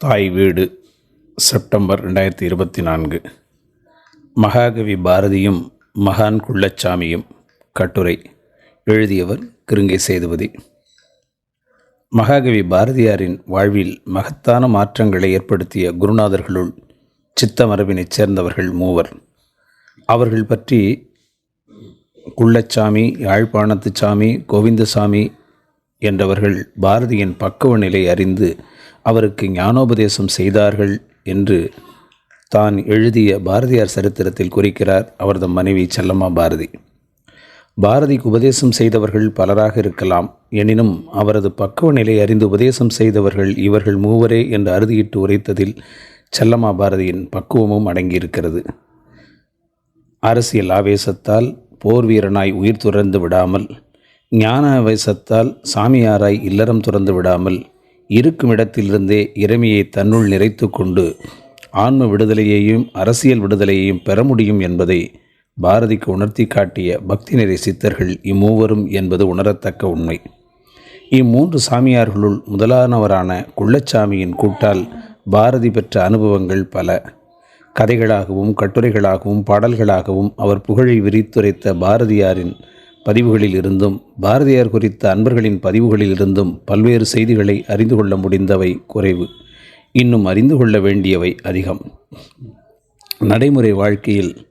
தாய் வீடு செப்டம்பர் ரெண்டாயிரத்தி இருபத்தி நான்கு. மகாகவி பாரதியும் மகான் குள்ளச்சாமியும் கட்டுரை எழுதியவர் கிருங்கை சேதுபதி. மகாகவி பாரதியாரின் வாழ்வில் மகத்தான மாற்றங்களை ஏற்படுத்திய குருநாதர்களுள் சித்த மரபினைச் சேர்ந்தவர்கள் மூவர். அவர்கள் பற்றி குள்ளச்சாமி யாழ்ப்பாணத்து சாமி கோவிந்தசாமி என்றவர்கள் பாரதியின் பக்குவ நிலை அறிந்து அவருக்கு ஞானோபதேசம் செய்தார்கள் என்று தான் எழுதிய பாரதியார் சரித்திரத்தில் குறிக்கிறார் அவரது மனைவி செல்லம்மா பாரதி. பாரதிக்கு உபதேசம் செய்தவர்கள் பலராக இருக்கலாம். எனினும் அவரது பக்குவ நிலை அறிந்து உபதேசம் செய்தவர்கள் இவர்கள் மூவரே என்று அறுதியிட்டு உரைத்ததில் செல்லம்மா பாரதியின் பக்குவமும் அடங்கியிருக்கிறது. அரசியல் ஆவேசத்தால் போர் வீரனாய் உயிர் துறந்து விடாமல் ஞான ஆவேசத்தால் சாமியாராய் இல்லறம் துறந்து விடாமல் இருக்கும் இடத்திலிருந்தே இறைமையை தன்னுள் நிறைத்து கொண்டு ஆன்ம விடுதலையையும் அரசியல் விடுதலையையும் பெற முடியும் என்பதை பாரதிக்கு உணர்த்தி காட்டிய பக்தி நிறை சித்தர்கள் இம்மூவரும் என்பது உணரத்தக்க உண்மை. இம்மூன்று சாமியார்களுள் முதலானவரான குள்ளச்சாமியின் கூட்டால் பாரதி பெற்ற அனுபவங்கள் பல. கதைகளாகவும் கட்டுரைகளாகவும் பாடல்களாகவும் அவர் புகழை விரித்துரைத்த பாரதியாரின் பதிவுகளில் இருந்தும் பாரதியார் குறித்த அன்பர்களின் பதிவுகளில் இருந்தும் பல்வேறு செய்திகளை அறிந்து கொள்ள முடிந்தவை குறைவு. இன்னும் அறிந்து கொள்ள வேண்டியவை அதிகம். நடைமுறை வாழ்க்கையில்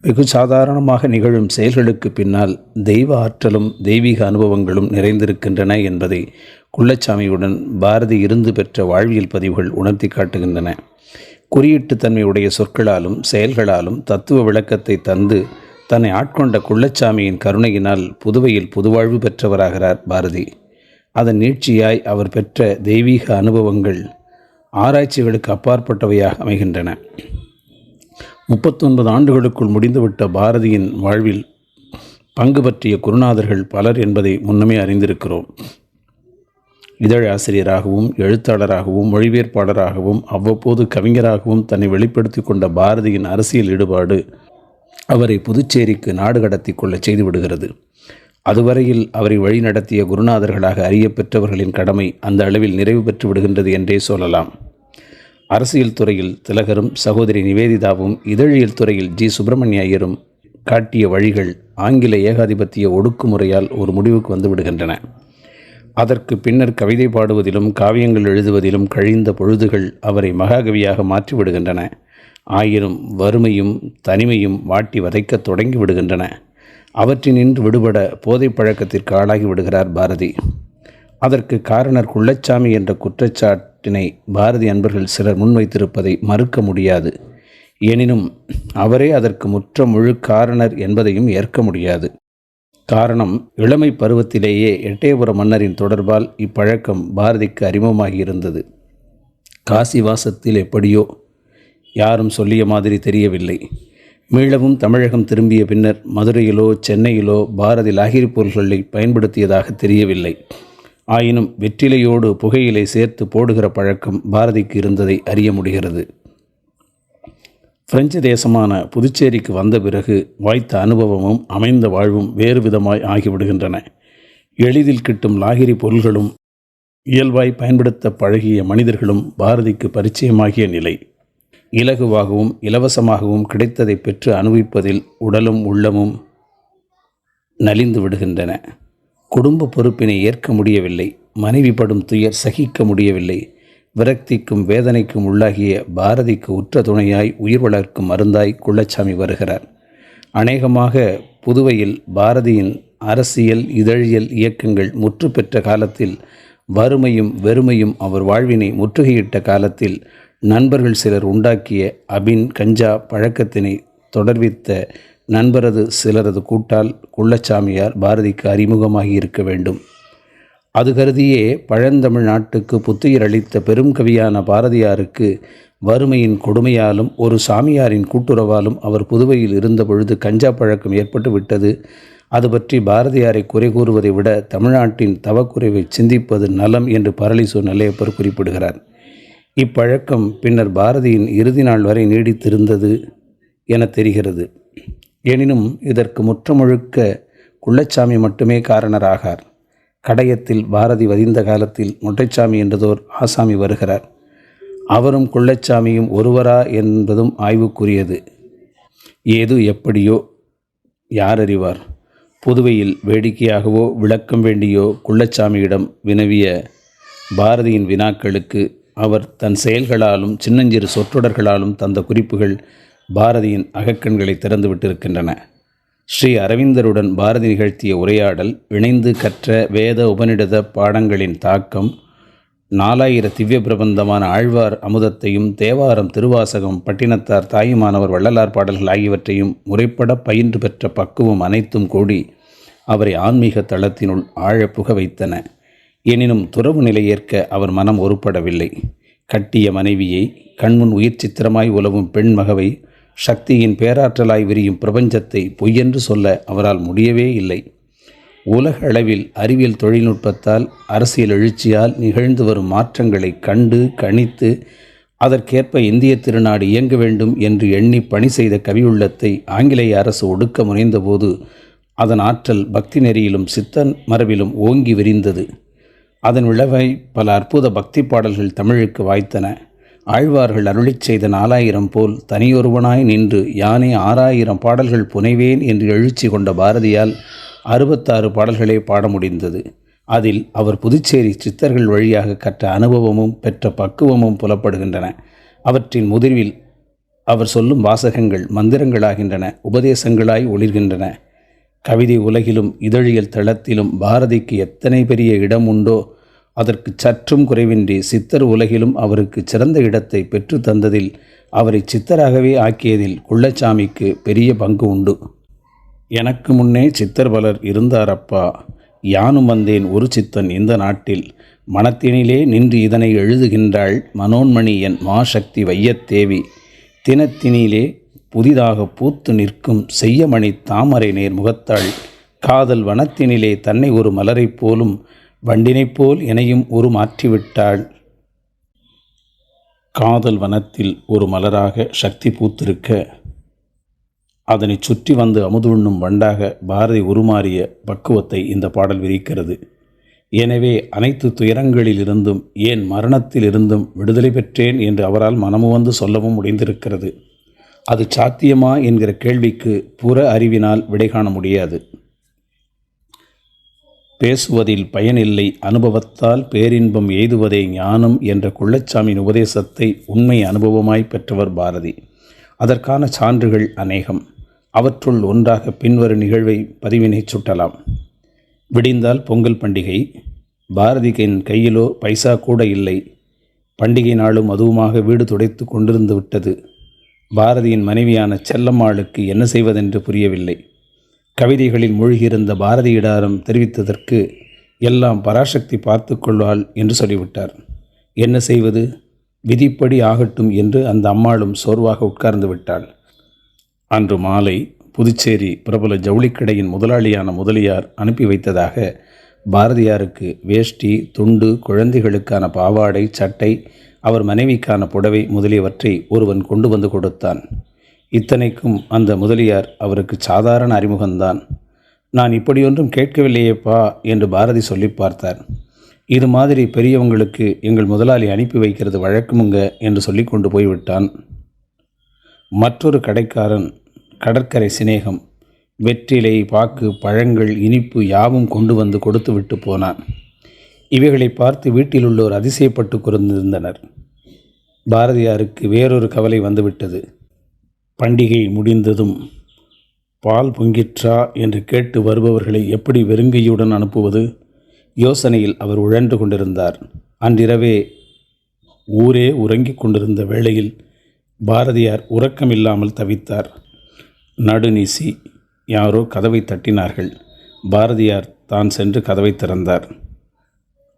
வெகு சாதாரணமாக நிகழும் செயல்களுக்கு பின்னால் தெய்வ ஆற்றலும் தெய்வீக அனுபவங்களும் நிறைந்திருக்கின்றன என்பதை குள்ளச்சாமியுடன் பாரதி இருந்து பெற்ற வாழ்வியல் பதிவுகள் உணர்த்தி காட்டுகின்றன. குறியீட்டுத் தன்மையுடைய சொற்களாலும் செயல்களாலும் தத்துவ விளக்கத்தை தந்து தன்னை ஆட்கொண்ட குள்ளச்சாமியின் கருணையினால் புதுவையில் புதுவாழ்வு பெற்றவராகிறார் பாரதி. அதன் நீட்சியாய் அவர் பெற்ற தெய்வீக அனுபவங்கள் ஆராய்ச்சிகளுக்கு அப்பாற்பட்டவையாக அமைகின்றன. முப்பத்தொன்பது ஆண்டுகளுக்குள் முடிந்துவிட்ட பாரதியின் வாழ்வில் பங்கு பற்றிய குருநாதர்கள் பலர் என்பதை முன்னமே அறிந்திருக்கிறோம். இதழ் ஆசிரியராகவும் எழுத்தாளராகவும் மொழிபெயர்ப்பாளராகவும் அவ்வப்போது கவிஞராகவும் தன்னை வெளிப்படுத்தி கொண்ட பாரதியின் அரசியல் ஈடுபாடு அவரை புதுச்சேரிக்கு நாடு கடத்தி கொள்ள செய்துவிடுகிறது அதுவரையில் அவரை வழிநடத்திய குருநாதர்களாக அறிய பெற்றவர்களின் கடமை அந்த அளவில் நிறைவு பெற்று விடுகின்றது என்றே சொல்லலாம். அரசியல் துறையில் திலகரும் சகோதரி நிவேதிதாவும் இதழியல் துறையில் ஜி. சுப்பிரமணிய ஐயரும் காட்டிய வழிகள் ஆங்கில ஏகாதிபத்திய ஒடுக்குமுறையால் ஒரு முடிவுக்கு வந்து விடுகின்றன. அதற்கு பின்னர் கவிதை பாடுவதிலும் காவியங்கள் எழுதுவதிலும் கழிந்த பொழுதுகள் அவரை மகாகவியாக மாற்றிவிடுகின்றன ஆயினும் வறுமையும் தனிமையும் வாட்டி வதைக்கத் தொடங்கி விடுகின்றன. அவற்றினின்று விடுபட போதை பழக்கத்திற்கு ஆளாகி விடுகிறார் பாரதி. அதற்கு காரணர் குள்ளச்சாமி என்ற குற்றச்சாட்டினை பாரதி அன்பர்கள் சிலர் முன்வைத்திருப்பதை மறுக்க முடியாது. எனினும் அவரே அதற்கு முற்ற முழு காரணர் என்பதையும் ஏற்க முடியாது. காரணம் இளமை பருவத்திலேயே எட்டயபுர மன்னரின் தொடர்பால் இப்பழக்கம் பாரதிக்கு அறிமுகமாகியிருந்தது. காசிவாசத்தில் எப்படியோ யாரும் சொல்லிய மாதிரி தெரியவில்லை. மீளவும் தமிழகம் திரும்பிய பின்னர் மதுரையிலோ சென்னையிலோ பாரதி லாகிரி பொருள்களை பயன்படுத்தியதாக தெரியவில்லை. ஆயினும் வெற்றிலையோடு புகையிலை சேர்த்து போடுகிற பழக்கம் பாரதிக்கு இருந்ததை அறிய முடிகிறது. பிரெஞ்சு தேசமான புதுச்சேரிக்கு வந்த பிறகு வாய்த்த அனுபவமும் அமைந்த வாழ்வும் வேறு விதமாய் ஆகிவிடுகின்றன. எளிதில் கிட்டும் லாகிரி பொருள்களும் இயல்பாய் பயன்படுத்த பழகிய மனிதர்களும் பாரதிக்கு பரிச்சயமாகிய நிலை. இலகுவாகவும் இலவசமாகவும் கிடைத்ததை பெற்று அனுபவிப்பதில் உடலும் உள்ளமும் நலிந்து விடுகின்றன. குடும்ப பொறுப்பினை ஏற்க முடியவில்லை. மனைவி படும் துயர் சகிக்க முடியவில்லை. விரக்திக்கும் வேதனைக்கும் உள்ளாகிய பாரதிக்கு உற்ற துணையாய் உயிர் வளர்க்கும் மருந்தாய் குள்ளச்சாமி வருகிறார். அநேகமாக புதுவையில் பாரதியின் அரசியல் இதழியல் இயக்கங்கள் முற்று பெற்ற காலத்தில் வறுமையும் வெறுமையும் அவர் வாழ்வினை முற்றுகையிட்ட காலத்தில் நண்பர்கள் சிலர் உண்டாக்கிய அபின் கஞ்சா பழக்கத்தினை தொடர்வித்த நண்பரது சிலரது கூட்டால் குள்ளச்சாமியார் பாரதிக்கு அறிமுகமாகி இருக்க வேண்டும். அது கருதியே பழந்தமிழ் நாட்டுக்கு புத்துயிர் அளித்த பெரும் கவியான பாரதியாருக்கு வறுமையின் கொடுமையாலும் ஒரு சாமியாரின் கூட்டுறவாலும் அவர் புதுவையில் இருந்த பொழுது கஞ்சா பழக்கம் ஏற்பட்டு விட்டது. அது பற்றி பாரதியாரை குறை கூறுவதை விட தமிழ்நாட்டின் தவக்குறைவை சிந்திப்பது நலம் என்று பரளிசு நல்லையப்பர் குறிப்பிடுகிறார். இப்பழக்கம் பின்னர் பாரதியின் இறுதி நாள் வரை நீடித்திருந்தது என தெரிகிறது. எனினும் இதற்கு முற்றமுழுக்க குள்ளச்சாமி மட்டுமே காரணராகார். கடையத்தில் பாரதி வதிந்த காலத்தில் முட்டைச்சாமி என்றதோர் ஆசாமி வருகிறார். அவரும் குள்ளச்சாமியும் ஒருவரா என்பதும் ஆய்வுக்குரியது. ஏது எப்படியோ யார் அறிவார் புதுவையில் வேடிக்கையாகவோ விளக்கம் வேண்டியோ குள்ளச்சாமியிடம் வினவிய பாரதியின் வினாக்களுக்கு அவர் தன் செயல்களாலும் சின்னஞ்சிறு சொற்றொடர்களாலும் தந்த குறிப்புகள் பாரதியின் அகக்கண்களை திறந்து விட்டிருக்கின்றன. ஸ்ரீ அரவிந்தருடன் பாரதி நிகழ்த்திய உரையாடல் இணைந்து கற்ற வேத உபநிடத பாடங்களின் தாக்கம் நாலாயிர திவ்ய பிரபந்தமான ஆழ்வார் அமுதத்தையும் தேவாரம் திருவாசகம் பட்டினத்தார் தாயுமானவர் வள்ளலார் பாடல்கள் ஆகியவற்றையும் முறைப்பட பயின்று பெற்ற பக்குவம் அனைத்தும் கூடி அவரை ஆன்மீக தளத்தினுள் ஆழப்புக வைத்தன. எனினும் துறவு நிலை ஏற்க அவர் மனம் ஒருப்படவில்லை. கட்டிய மனைவியை கண்முன் உயிர் சித்திரமாய் உலவும் பெண் மகவை சக்தியின் பேராற்றலாய் விரியும் பிரபஞ்சத்தை பொய்யென்று சொல்ல அவரால் முடியவே இல்லை. உலக அளவில் அறிவியல் தொழில்நுட்பத்தால் அரசியல் எழுச்சியால் நிகழ்ந்து வரும் மாற்றங்களை கண்டு கணித்து அதற்கேற்ப இந்திய திருநாடு இயங்க வேண்டும் என்று எண்ணி பணி செய்த கவியுள்ளத்தை ஆங்கிலேய அரசு ஒடுக்க முனைந்தபோது அதன் ஆற்றல் பக்தி நெறியிலும் சித்தன் மரபிலும் ஓங்கி விரிந்தது. அதன் விளைவை பல அற்புத பக்தி பாடல்கள் தமிழுக்கு வாய்த்தன. ஆழ்வார்கள் அருளிச் செய்த நாலாயிரம் போல் தனியொருவனாய் நின்று யானே ஆறாயிரம் பாடல்கள் புனைவேன் என்று எழுச்சி கொண்ட பாரதியால் அறுபத்தாறு பாடல்களே பாட முடிந்தது. அதில் அவர் புதுச்சேரி சித்தர்கள் வழியாக கற்ற அனுபவமும் பெற்ற பக்குவமும் புலப்படுகின்றன. அவற்றின் முதிர்வில் அவர் சொல்லும் வாசகங்கள் மந்திரங்களாகின்றன உபதேசங்களாய் ஒளிர்கின்றன. கவிதை உலகிலும் இதழியல் தளத்திலும் பாரதிக்கு எத்தனை பெரிய இடம் உண்டோ அதற்கு சற்றும் குறைவின்றி சித்தர் உலகிலும் அவருக்கு சிறந்த இடத்தை பெற்று தந்ததில் அவரை சித்தராகவே ஆக்கியதில் குள்ளச்சாமிக்கு பெரிய பங்கு உண்டு. எனக்கு முன்னே சித்தர் பலர் இருந்தாரப்பா. யானும் வந்தேன் ஒரு சித்தன் இந்த நாட்டில். மனத்தினிலே நின்று இதனை எழுதுகின்றாள் மனோன்மணி என் மாசக்தி வையத்தேவி. தினத்தினிலே புதிதாக பூத்து நிற்கும் செய்யமணி தாமரை நேர் முகத்தாள் காதல் வனத்தினிலே தன்னை ஒரு மலரைப் போலும் வண்டினைப் போல் எனையும் ஒரு மாற்றிவிட்டாள். காதல் வனத்தில் ஒரு மலராக சக்தி பூத்திருக்க அதனை சுற்றி வந்து அமுதுண்ணும் வண்டாக பாரதி உருமாறிய பக்குவத்தை இந்த பாடல் விரிக்கிறது. எனவே அனைத்து துயரங்களிலிருந்தும் ஏன் மரணத்திலிருந்தும் விடுதலை பெற்றேன் என்று அவரால் மனமு வந்து சொல்லவும் முடிந்திருக்கிறது. அது சாத்தியமா என்கிற கேள்விக்கு புற அறிவினால் விடை காண முடியாது. பேசுவதில் பயனில்லை. அனுபவத்தால் பேரின்பம் எய்துவதே ஞானம் என்ற குள்ளச்சாமியின் உபதேசத்தை உண்மை அனுபவமாய் பெற்றவர் பாரதி. அதற்கான சான்றுகள் அநேகம். அவற்றுள் ஒன்றாக பின்வரும் நிகழ்வை பதிவினை சுட்டலாம். விடிந்தால் பொங்கல் பண்டிகை. பாரதியின் கையிலோ பைசா கூட இல்லை. பண்டிகை நாளும் அதுவுமாக வீடு துடைத்து கொண்டிருந்து விட்டது. பாரதியின் மனைவியான செல்லம்மாளுக்கு என்ன செய்வதென்று புரியவில்லை. கவிதைகளில் மூழ்கியிருந்த பாரதியிடாரம் தெரிவித்ததற்கு எல்லாம் பராசக்தி பார்த்து கொள்வாள் என்று சொல்லிவிட்டார். என்ன செய்வது? விதிப்படி ஆகட்டும் என்று அந்த அம்மாளும் சோர்வாக உட்கார்ந்து விட்டாள். அன்று மாலை புதுச்சேரி பிரபல ஜவுளிக்கடையின் முதலாளியான முதலியார் அனுப்பி வைத்ததாக பாரதியாருக்கு வேஷ்டி துண்டு குழந்தைகளுக்கான பாவாடை சட்டை அவர் மனைவிக்கான புடவை முதலியவற்றை ஒருவன் கொண்டு வந்து கொடுத்தான். இத்தனைக்கும் அந்த முதலியார் அவருக்கு சாதாரண அறிமுகம்தான். நான் இப்படியொன்றும் கேட்கவில்லையேப்பா என்று பாரதி சொல்லி பார்த்தார். இது மாதிரி பெரியவங்களுக்கு எங்கள் முதலாளி அனுப்பி வைக்கிறது வழக்கமுங்க என்று சொல்லி கொண்டு போய்விட்டான். மற்றொரு கடைக்காரன் கடற்கரை சிநேகம் வெற்றிலை பாக்கு பழங்கள் இனிப்பு யாவும் கொண்டு வந்து கொடுத்து விட்டு போனான். இவைகளை பார்த்து வீட்டில் உள்ளோர் அதிசயப்பட்டு குறைந்திருந்தனர். பாரதியாருக்கு வேறொரு கவலை வந்துவிட்டது. பண்டிகை முடிந்ததும் பால் பொங்கிற்றா என்று கேட்டு வருபவர்களை எப்படி வெறுங்கையுடன் அனுப்புவது? யோசனையில் அவர் உழன்று கொண்டிருந்தார். அன்றிரவே ஊரே உறங்கிக் கொண்டிருந்த வேளையில் பாரதியார் உறக்கமில்லாமல் தவித்தார். நடுநிசி யாரோ கதவை தட்டினார்கள். பாரதியார் தான் சென்று கதவை திறந்தார்.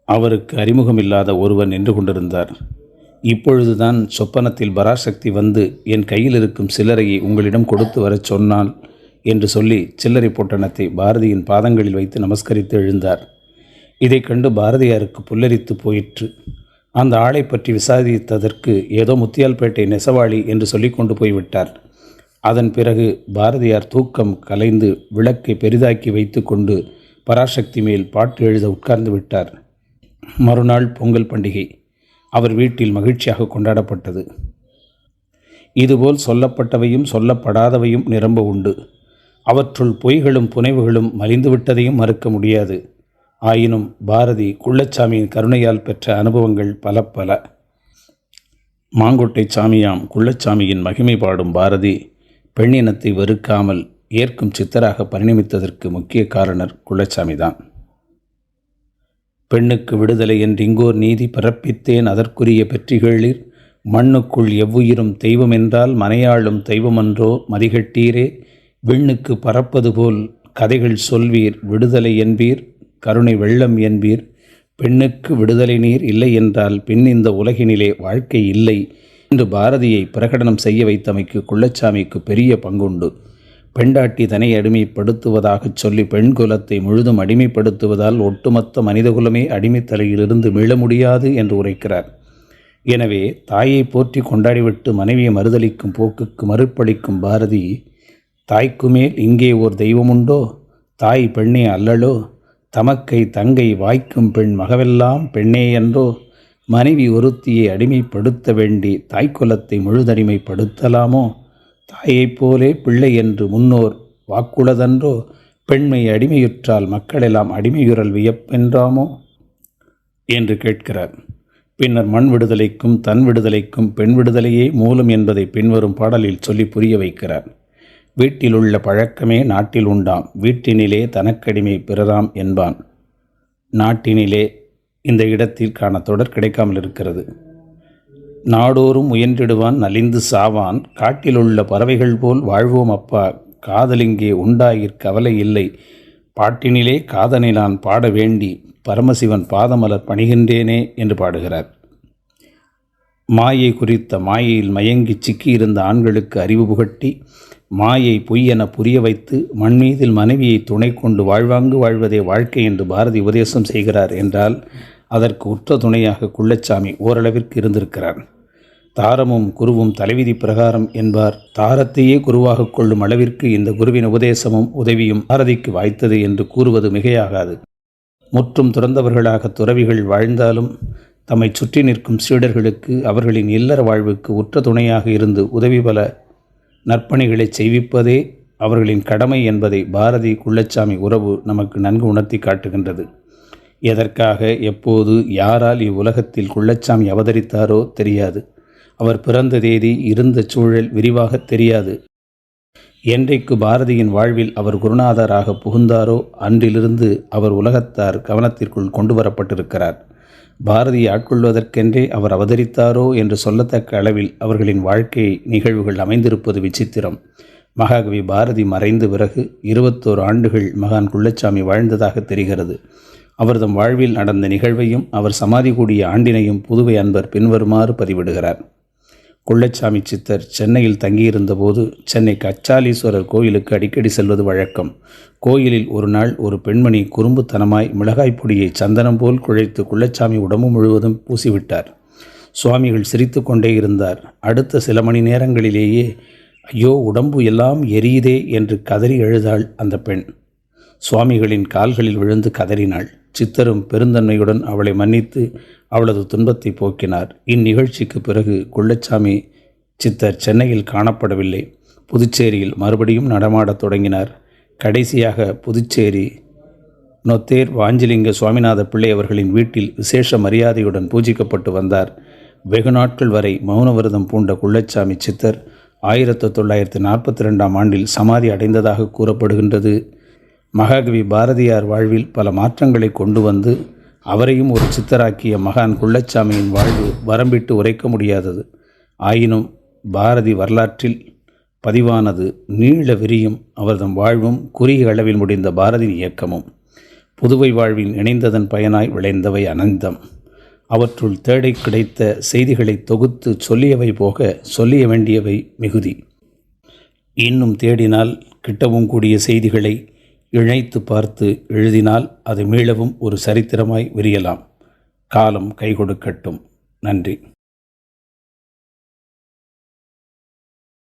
அவருக்கு அறிமுகமில்லாத ஒருவன் நின்று கொண்டிருந்தார். இப்பொழுதுதான் சொப்பனத்தில் பராசக்தி வந்து என் கையில் இருக்கும் சில்லறையை உங்களிடம் கொடுத்து வரச் சொன்னான் என்று சொல்லி சில்லறை பொட்டணத்தை பாரதியின் பாதங்களில் வைத்து நமஸ்கரித்து எழுந்தார். இதை கண்டு பாரதியாருக்கு புல்லரித்து போயிற்று. அந்த ஆளை பற்றி விசாரித்ததற்கு ஏதோ முத்தியால்பேட்டை நெசவாளி என்று சொல்லி கொண்டு போய்விட்டார். அதன் பிறகு பாரதியார் தூக்கம் கலைந்து விளக்கை பெரிதாக்கி வைத்து கொண்டு பராசக்தி மேல் பாட்டு எழுத உட்கார்ந்து விட்டார். மறுநாள் பொங்கல் பண்டிகை. அவர் வீட்டில் மகிழ்ச்சியாக கொண்டாடப்பட்டது. இதுபோல் சொல்லப்பட்டவையும் சொல்லப்படாதவையும் நிரம்ப உண்டு. அவற்றுள் பொய்களும் புனைவுகளும் மலிந்துவிட்டதையும் மறுக்க முடியாது. ஆயினும் பாரதி குள்ளச்சாமியின் கருணையால் பெற்ற அனுபவங்கள் பல பல. மாங்கொட்டை சாமியாம் குள்ளச்சாமியின் மகிமை பாடும் பாரதி பெண்ணினத்தை வெறுக்காமல் ஏற்கும் சித்தராக பரிணமித்ததற்கு முக்கிய காரணர் குள்ளச்சாமிதான் பெண்ணுக்கு விடுதலை என்றிங்கோர் நீதி பிறப்பித்தேன் அதற்குரிய பெற்றிகளிர் மண்ணுக்குள் எவ்வுயிரும் தெய்வம் என்றால் மனையாளும் தெய்வமன்றோ மதிகட்டீரே விண்ணுக்கு பறப்பது போல் கதைகள் சொல்வீர் விடுதலை என்பீர் கருணை வெள்ளம் என்பீர் பெண்ணுக்கு விடுதலை நீர் இல்லை என்றால் பின் இந்த உலகினிலே வாழ்க்கை இல்லை என்று பாரதியை பிரகடனம் செய்ய வைத்தமைக்கு குள்ளச்சாமிக்கு பெரிய பங்குண்டு. பெண்டாட்டி தன்னை அடிமைப்படுத்துவதாகச் சொல்லி பெண் குலத்தை முழுதும் அடிமைப்படுத்துவதால் ஒட்டுமொத்த மனிதகுலமே அடிமைத்தலையிலிருந்து மீள முடியாது என்று உரைக்கிறார். எனவே தாயை போற்றி கொண்டாடிவிட்டு மனைவியை மறுதளிக்கும் போக்குக்கு மறுப்பளிக்கும் பாரதி தாய்க்கு மேல் இங்கே ஓர் தெய்வமுண்டோ? தாய் பெண்ணே அல்லளோ தமக்கை தங்கை வாய்க்கும் பெண் மகவெல்லாம் பெண்ணே என்றோ? மனைவி ஒருத்தியை அடிமைப்படுத்த வேண்டி தாய்க்குலத்தை முழுதடிமைப்படுத்தலாமோ? தாயைப் போலே பிள்ளை என்று முன்னோர் வாக்குளதன்றோ? பெண்மை அடிமையுற்றால் மக்களெல்லாம் அடிமையுறல் வியப்பென்றாமோ? என்று கேட்கிறார். பின்னர் மண் விடுதலைக்கும் தன் விடுதலைக்கும் பெண் விடுதலையே மூலம் என்பதை பின்வரும் பாடலில் சொல்லி புரிய வைக்கிறார். வீட்டிலுள்ள பழக்கமே நாட்டில் உண்டாம். வீட்டினிலே தனக்கடிமை பிறராம் என்பான். நாட்டினிலே இந்த இடத்திற்கான தொடர் கிடைக்காமல் இருக்கிறது. நாடோறும் முயன்றிடுவான் நலிந்து சாவான். காட்டிலுள்ள பறவைகள் போல் வாழ்வோம் அப்பா. காதலிங்கே உண்டாயிற் கவலை இல்லை. பாட்டினிலே காதனை நான் பாட வேண்டி பரமசிவன் பாதமலர் பணிகின்றேனே என்று பாடுகிறார். மாயை குறித்த மாயையில் மயங்கி சிக்கியிருந்த ஆண்களுக்கு அறிவு புகட்டி மாயை பொய் என புரிய வைத்து மண்மீதில் மனைவியை துணை கொண்டு வாழ்வாங்கு வாழ்வதே வாழ்க்கை என்று பாரதி உபதேசம் செய்கிறார் என்றால் அதற்கு உற்ற துணையாக குள்ளச்சாமி ஓரளவிற்கு இருந்திருக்கிறார் தாரமும் குருவும் தலைவிதி பிரகாரம் என்பார். தாரத்தையே குருவாக கொள்ளும் அளவிற்கு இந்த குருவின் உபதேசமும் உதவியும் பாரதிக்கு வாய்த்தது என்று கூறுவது மிகையாகாது. முற்றும் துறந்தவர்களாக துறவிகள் வாழ்ந்தாலும் தம்மை சுற்றி நிற்கும் சீடர்களுக்கு அவர்களின் இல்லற வாழ்வுக்கு உற்ற துணையாக இருந்து உதவி பல நற்பணிகளை செய்விப்பதே அவர்களின் கடமை என்பதை பாரதி குள்ளச்சாமி உறவு நமக்கு நன்கு உணர்த்தி காட்டுகின்றது. எதற்காக எப்போது யாரால் இவ்வுலகத்தில் குள்ளச்சாமி அவதரித்தாரோ தெரியாது. அவர் பிறந்த தேதி இருந்த சூழல் விரிவாக தெரியாது. என்றைக்கு பாரதியின் வாழ்வில் அவர் குருநாதராக புகுந்தாரோ அன்றிலிருந்து அவர் உலகத்தார் கவனத்திற்குள் கொண்டு வரப்பட்டிருக்கிறார் பாரதியை ஆட்கொள்வதற்கென்றே அவர் அவதரித்தாரோ என்று சொல்லத்தக்க அளவில் அவர்களின் வாழ்க்கை நிகழ்வுகள் அமைந்திருப்பது விசித்திரம். மகாகவி பாரதி மறைந்த பிறகு இருபத்தோரு ஆண்டுகள் மகான் குள்ளச்சாமி வாழ்ந்ததாக தெரிகிறது. அவரது வாழ்வில் நடந்த நிகழ்வையும் அவர் சமாதி கூடிய ஆண்டினையும் புதுவை அன்பர் பின்வருமாறு பதிவிடுகிறார். குள்ளச்சாமி சித்தர் சென்னையில் தங்கியிருந்தபோது சென்னை கச்சாலீஸ்வரர் கோயிலுக்கு அடிக்கடி செல்வது வழக்கம். கோயிலில் ஒரு நாள் ஒரு பெண்மணி குறும்புத்தனமாய் மிளகாய் பொடியை சந்தனம் போல் குழைத்து குள்ளச்சாமி உடம்பு முழுவதும் பூசிவிட்டார். சுவாமிகள் சிரித்து கொண்டே இருந்தார். அடுத்த சில மணி நேரங்களிலேயே ஐயோ உடம்பு எல்லாம் எரியுதே என்று கதறி எழுதாள் அந்த பெண். சுவாமிகளின் கால்களில் விழுந்து கதறினாள். சித்தரும் பெருந்தன்மையுடன் அவளை மன்னித்து அவளது துன்பத்தை போக்கினார். இந்நிகழ்ச்சிக்கு பிறகு குள்ளச்சாமி சித்தர் சென்னையில் காணப்படவில்லை. புதுச்சேரியில் மறுபடியும் நடமாடத் தொடங்கினார். கடைசியாக புதுச்சேரி நொத்தேர் வாஞ்சிலிங்க சுவாமிநாத பிள்ளை அவர்களின் வீட்டில் விசேஷ மரியாதையுடன் பூஜிக்கப்பட்டு வந்தார். வெகு நாட்கள் வரை மௌன விரதம் பூண்ட குள்ளச்சாமி சித்தர் ஆயிரத்து தொள்ளாயிரத்து நாற்பத்தி ரெண்டாம் ஆண்டில் சமாதி அடைந்ததாக கூறப்படுகின்றது. மகாகவி பாரதியார் வாழ்வில் பல மாற்றங்களை கொண்டு வந்து அவரையும் ஒரு சித்தராக்கிய மகான் குள்ளச்சாமியின் வாழ்வு வரம்பிட்டு உரைக்க முடியாதது. ஆயினும் பாரதி வரலாற்றில் பதிவானது நீள விரியும் அவர்தம் வாழ்வும் குறுகிய அளவில் முடிந்த பாரதியின் இயக்கமும். புதுவை வாழ்வில் இணைந்ததன் பயனாய் விளைந்தவை அனந்தம். அவற்றுள் தேடை கிடைத்த செய்திகளை தொகுத்து சொல்லியவை போக சொல்லிய வேண்டியவை மிகுதி. இன்னும் தேடினால் கிட்டவும் கூடிய செய்திகளை இணைத்து பார்த்து எழுதினால் அது மீளவும் ஒரு சரித்திரமாய் விரியலாம். காலம் கை கொடுக்கட்டும். நன்றி.